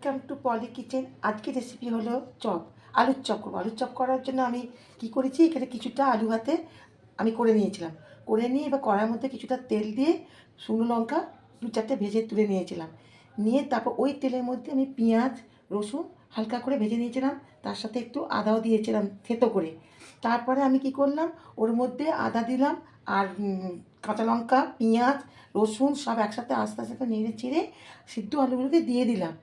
Welcome to poly kitchen আজকে recipe হলো chop, আলুর চপ করব আলুর চপ করার জন্য আমি কি করেছি? এখানে কিছুটা আলু হাতে আমি করে নিয়েছিলাম। করে নিয়ে এবার কড়ার মধ্যে কিছুটা তেল দিয়ে শুকনো লঙ্কা দু চারটে ভেজে তুলে নিয়েছিলাম। নিয়ে তারপর ওই তেলের মধ্যে আমি পেঁয়াজ, রসুন হালকা করে ভেজে নিয়েছিলাম। তার সাথে একটু আদাও দিয়েছিলাম থেতো করে। তারপরে আমি কি করলাম? ওর মধ্যে আদা দিলাম আর কাঁচা লঙ্কা, পেঁয়াজ, রসুন সব একসাথে আস্তে আস্তে নেড়ে চেড়ে সিদ্ধ আলুগুলোকে দিয়ে দিলাম।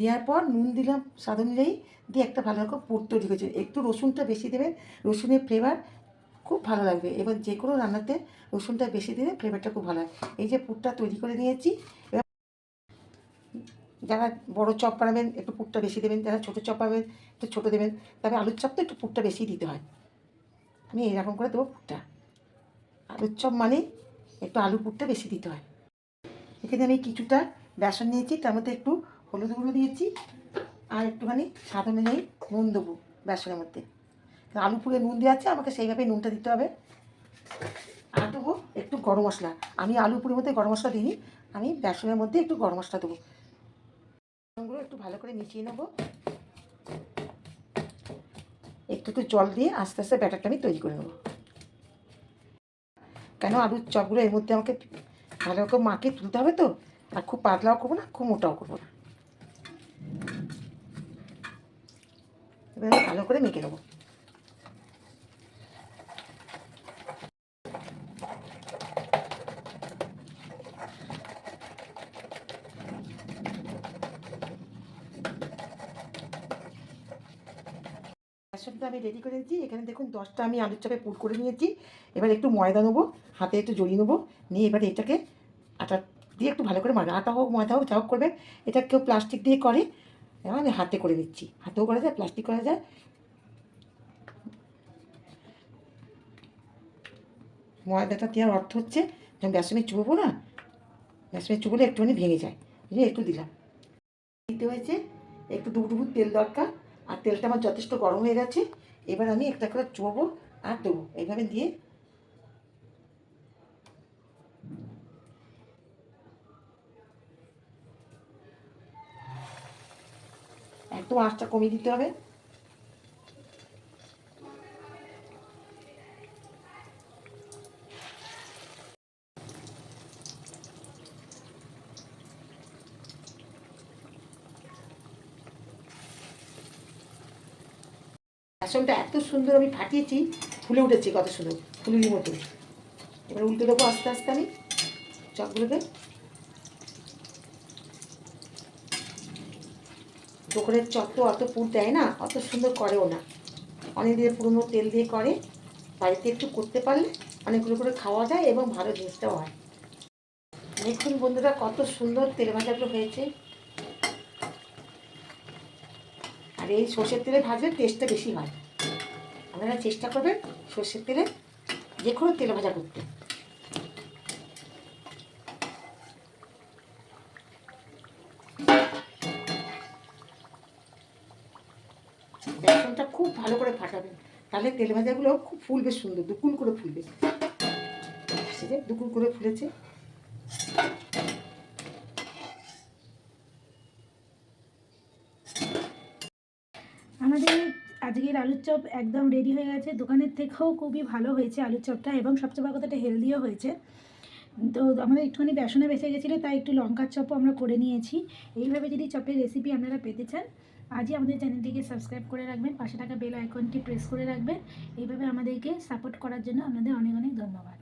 দেওয়ার পর নুন দিলাম স্বাদ অনুযায়ী, দিয়ে একটা ভালো রকম পুর তৈরি করেছে। একটু রসুনটা বেশি দেবেন, রসুনের ফ্লেভার খুব ভালো লাগবে। এবার যে কোনো রান্নাতে রসুনটা বেশি দিলে ফ্লেভারটা খুব ভালো হয়। এই যে পুরটা তৈরি করে নিয়েছি যারা বড় চপ বানাবেন, একটু পুরটা বেশি দেবেন, যারা ছোটো চপ বানাবেন, একটু ছোটো দেবেন, তবে আলুর চপ তো একটু পুরটা বেশি দিতে হয়। আমি এরকম করে দেবো পুরটা। আলুর চপ মানে একটু আলু পুরটা বেশি দিতে হয়। এখানে আমি কিছুটা বেসন নিয়েছি, তার মধ্যে একটু হলুদ গুঁড়ো দিয়েছি আর একটুখানি স্বাদ অনুযায়ী নুন দেবো বেসনের মধ্যে। আলু পুরে নুন দেওয়া আছে, আমাকে সেইভাবে নুনটা দিতে হবে। আর দেবো একটু গরম মশলা। আমি আলু পুরের মধ্যে গরম মশলা দিইনি, আমি বেসনের মধ্যে একটু গরম মশলা দেবো। গুলো একটু ভালো করে মিশিয়ে নেব। একটু একটু জল দিয়ে আস্তে আস্তে ব্যাটারটা আমি তৈরি করে নেব। কেন আলুর চপগুলো এর মধ্যে আমাকে ভালো রকম মাকে তুলতে হবে তো? আর খুব পাতলাও করব না, খুব মোটাও করব না। এবার ভালো করে মেখে নেব। আমি রেডি করে নিয়েছি এখানে দেখুন, দশটা আমি আলুর চাপে পুর করে নিয়েছি। এবার একটু ময়দা নেব, হাতে একটু জড়িয়ে নেব। নিয়ে এবার এটাকে আটা দিয়ে একটু ভালো করে মারবে আটা হোক, ময়দা হোক, যা হোক করবে। এটা কেউ প্লাস্টিক দিয়ে করে। এবং আমি হাতে করে দিচ্ছি। হাতেও করা যায় প্লাস্টিক করা যায়। ময়দাটা দেওয়ার অর্থ হচ্ছে, যখন বেসনে চুবো না, বেসনে চুবলে একটুখানি ভেঙে যায়। বুঝলি একটু দিলাম। দিতে হয়েছে, একটু ডুবডুবু তেল দরকার, আর তেলটা আমার যথেষ্ট গরম হয়ে গেছে। এবার আমি একটা করে চুবো আর দেবো। এইভাবে দিয়ে একদম আঁচটা কমিয়ে দিতে হবে। বেসনটা এত সুন্দর আমি ফাটিয়েছি, ফুলে উঠেছে কত সুন্দর ফুলুরির মতো। এবার উল্টে দেবো আস্তে আস্তে আমি চপগুলোকে দোকানের চপ তো অত পুর দেয় না, অত সুন্দর করেও না। অনেক দিয়ে পুরনো তেল দিয়ে করে, বাড়িতে একটু করতে পারলে অনেকগুলো করে খাওয়া যায় এবং ভালো জিনিসটাও হয়। দেখুন বন্ধুরা, কত সুন্দর তেল ভাজাগুলো হয়েছে। আর এই সর্ষের তেলে ভাজলে টেস্টটা বেশি হয়। আপনারা চেষ্টা করবেন সর্ষের তেলে যে কোনো তেল ভাজা করতে। বেসনটা খুব ভালো করে ফাটাবেন। তাহলে তেল ভাজাগুলো খুব ফুলবে সুন্দর, দুকুন করে ফুলবে। যে দুকুন করে ফুলেছে। আমাদের আজকের আলুর চপ একদম রেডি হয়ে গেছে। দোকানের থেকেও খুবই ভালো হয়েছে আলুর চপটা এবং সবচেয়ে বড় কথাটা হেলদিও হয়েছে। তো আমাদের একটুখানি বেসনে বেঁচে গেছিল, তাই একটু লঙ্কার চপও আমরা করে নিয়েছি। এইভাবে যদি চপের রেসিপি আপনারা পেতে চান আজই আমাদের চ্যানেলটিকে সাবস্ক্রাইব করে রাখবেন, পাশে থাকা বেল আইকনটি প্রেস করে রাখবেন। এইভাবে আমাদেরকে সাপোর্ট করার জন্য আপনাদের অনেক অনেক ধন্যবাদ।